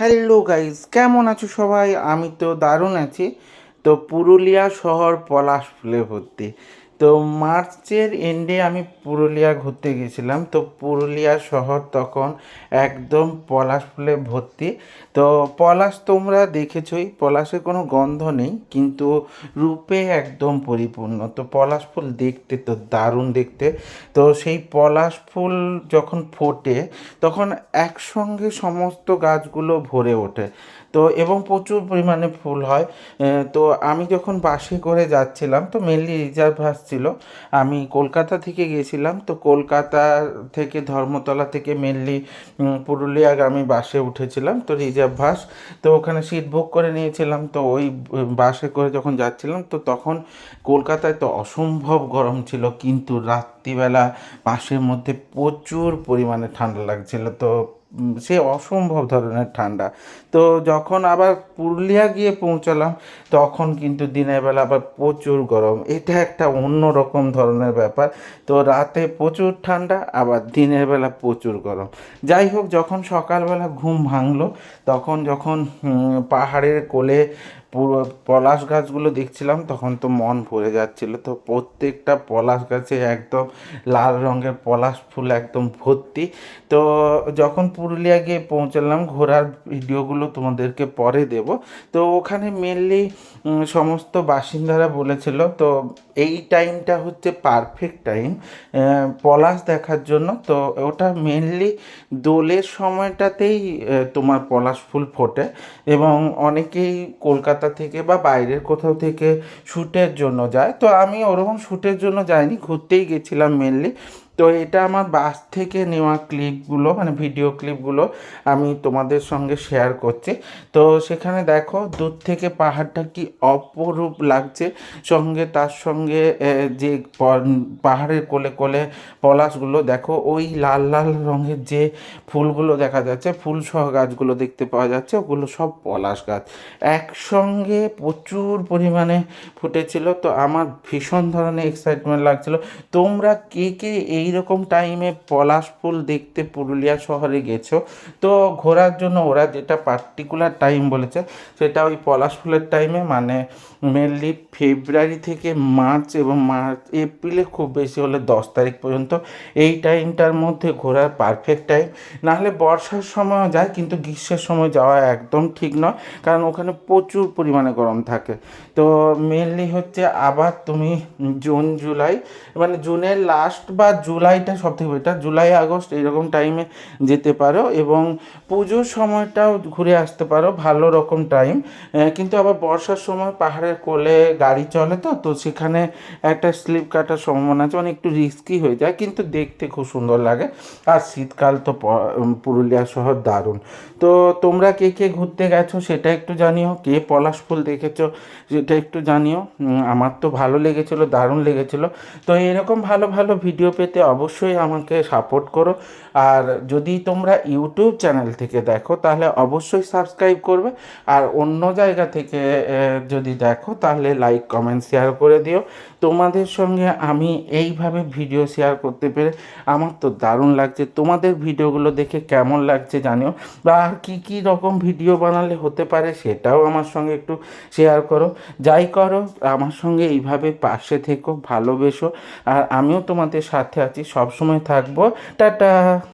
Hello guys কেমন আছো সবাই? আমি তো দারুণ আছি। তো পুরুলিয়া শহর পলাশ ফুলে ভর্তি। তো মার্চের এন্ডে আমি পুরুলিয়া ঘুরতে গেছিলাম। তো পুরুলিয়া শহর তখন একদম পলাশ ফুলে ভর্তি। তো পলাশ তোমরা দেখেছই পলাশের কোনো গন্ধ নেই, কিন্তু রূপে একদম পরিপূর্ণ। তো পলাশ ফুল দেখতে তো দারুণ দেখতে। তো সেই পলাশ ফুল যখন ফোটে, তখন একসঙ্গে সমস্ত গাছগুলো ভরে ওঠে। তো এবং প্রচুর পরিমাণে ফুল হয়। তো আমি যখন বাসে করে যাচ্ছিলাম, তো মেনলি রিজার্ভ বাস ছিল। আমি কলকাতা থেকে গিয়েছিলাম। তো কলকাতা থেকে ধর্মতলা থেকে মেনলি পুরুলিয়াগামী বাসে উঠেছিলাম। তো রিজার্ভ বাস। তো ওখানে সিট বুক করে নিয়েছিলাম। তো ওই বাসে করে যখন যাচ্ছিলাম, তো তখন কলকাতায় তো অসম্ভব গরম ছিল। কিন্তু রাত্রিবেলা বাসের মধ্যে প্রচুর পরিমাণে ঠান্ডা লাগছিল। তো সে অসম্ভব ধরনের ঠান্ডা। তো যখন আবার পুরুলিয়া গিয়ে পৌঁছালাম, তখন কিন্তু দিনের বেলা আবার প্রচুর গরম। এটা একটা অন্য রকম ধরনের ব্যাপার। তো রাতে প্রচুর ঠান্ডা, আবার দিনের বেলা প্রচুর গরম। যাই হোক, যখন সকালবেলা ঘুম ভাঙল, তখন যখন পাহাড়ের কোলে পলাশ গাছগুলো দেখছিলাম, তখন তো মন ভরে যাচ্ছিল। তো প্রত্যেকটা পলাশ গাছে একদম লাল রঙের পলাশ ফুল একদম ভর্তি। তো যখন পুরুলিয়া গিয়ে পৌঁছালাম, ঘোরার ভিডিওগুলো তোমাদেরকে পরে দেব। তো ওখানে মেনলি সমস্ত বাসিন্দারা বলেছিল, তো এই টাইমটা হচ্ছে পারফেক্ট টাইম পলাশ দেখার জন্য। তো ওটা মেনলি দোলের সময়টাতেই তোমার পলাশ ফুল ফোটে এবং অনেকেই কলকাতা থেকে বা বাইরের কোথাও থেকে শ্যুটের জন্য যায়। তো আমি ওরকম শ্যুটের জন্য যাইনি, ঘুরতেই গেছিলাম মেনলি তো এটা আমার বাস থেকে নেওয়া ক্লিপগুলো মানে ভিডিও ক্লিপগুলো আমি তোমাদের সঙ্গে শেয়ার করছি। তো সেখানে দেখো, দূর থেকে পাহাড়টা কি অপরূপ লাগছে। সঙ্গে তার সঙ্গে যে পাহাড়ের কোলে কোলে পলাশগুলো, দেখো ওই লাল লাল রঙের যে ফুলগুলো দেখা যাচ্ছে, ফুল সহ গাছগুলো দেখতে পাওয়া যাচ্ছে, ওগুলো সব পলাশ গাছ। একসঙ্গে প্রচুর পরিমাণে ফুটেছিল, তো আমার ভীষণ ধরনের এক্সাইটমেন্ট লাগছিল। তোমরা কে কে এই রকম টাইমে পলাশ ফুল দেখতে পুরুলিয়া শহরে গেছো, তো ঘোরার জন্য ওরা যেটা পার্টিকুলার টাইম বলেছে, সেটা ওই পলাশ ফুলের টাইমে মানে মেনলি ফেব্রুয়ারি থেকে মার্চ এবং মার্চ এপ্রিলে খুব বেশি হলে দশ তারিখ পর্যন্ত এই টাইমটার মধ্যে ঘোরার পারফেক্ট টাইম নাহলে বর্ষার সময়ও যায়, কিন্তু গ্রীষ্মের সময় যাওয়া একদম ঠিক নয়, কারণ ওখানে প্রচুর পরিমাণে গরম থাকে। তো মেনলি হচ্ছে আবার তুমি জুন জুলাই মানে জুনের লাস্ট বা জুলাইটা সব থেকে বেটার জুলাই, আগস্ট এরকম টাইমে যেতে পারো এবং পুজোর সময়টাও ঘুরে আসতে পারো, ভালো রকম টাইম কিন্তু আবার বর্ষার সময় পাহাড়ের কোলে গাড়ি চলে তো তো সেখানে একটা স্লিপ কাটার সম্ভাবনা আছে মানে একটু রিস্কি হয়ে যায়, কিন্তু দেখতে খুব সুন্দর লাগে। আর শীতকাল তো পুরুলিয়া শহর দারুণ। তো তোমরা কে কে ঘুরতে গেছো সেটা একটু জানিও, কে পলাশ ফুল দেখেছ সেটা একটু জানিও। আমার তো ভালো লেগেছিলো, দারুণ লেগেছিলো। তো এরকম ভালো ভালো ভিডিও পেতে অবশ্যই আমাকে সাপোর্ট করো। আর যদি তোমরা ইউটিউব চ্যানেল থেকে দেখো, তাহলে অবশ্যই সাবস্ক্রাইব করবে। আর অন্য জায়গা থেকে যদি দেখো, তাহলে লাইক কমেন্ট শেয়ার করে দিও। তোমাদের সঙ্গে আমি এইভাবে ভিডিও শেয়ার করতে পেরে আমার তো দারুণ লাগছে। তোমাদের ভিডিওগুলো দেখে কেমন লাগছে জানিও। বা আর কী কী রকম ভিডিও বানালে হতে পারে সেটাও আমার সঙ্গে একটু শেয়ার করো। যাই করো, আমার সঙ্গে এইভাবে পাশে থেকো, ভালোবেসো। আর আমিও তোমাদের সাথে আছি সবসময় থাকব টাটা।